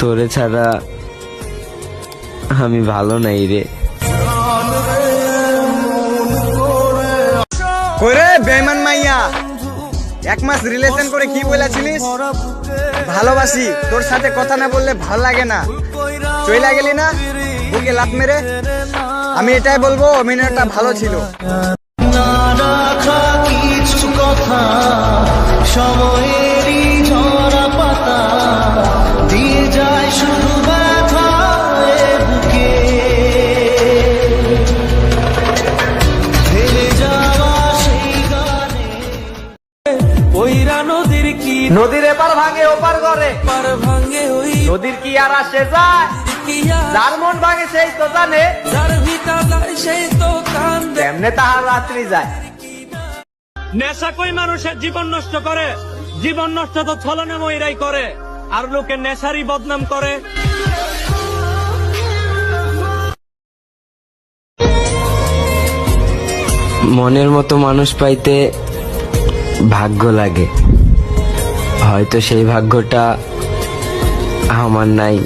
তোরে ছাড়া আমি ভালো নাই রে। কইরে বেমান মাইয়া এক মাস রিলেশন করে কি বলেছিলিস? ভালোবাসি তোর সাথে কথা না বললে ভালো লাগে না। চইলা গেলি না? বুকে লাত মেরে। আমি এটাই বলব অভিনয়টা ভালো ছিল। না রাখা কিছু কথা সময়েরই নদীর কি নদীর এপার ভাঙে ওপার করে পার ভাঙ্গে ওই নদীর কি আর আসে যায়? যার মন ভাঙে সেই তো জানে। যার ভিটা যায় সেই তো এমনে তাহার রাত্রি যায়। নেশা কই মানুষের জীবন নষ্ট করে? জীবন নষ্ট তো ছলনে ময়রাই করে। আর লোকে নেশারই বদনাম করে। মনের মতো মানুষ পাইতে ভাগ্য লাগে। হয়তো সেই ভাগ্যটা আমার নাই।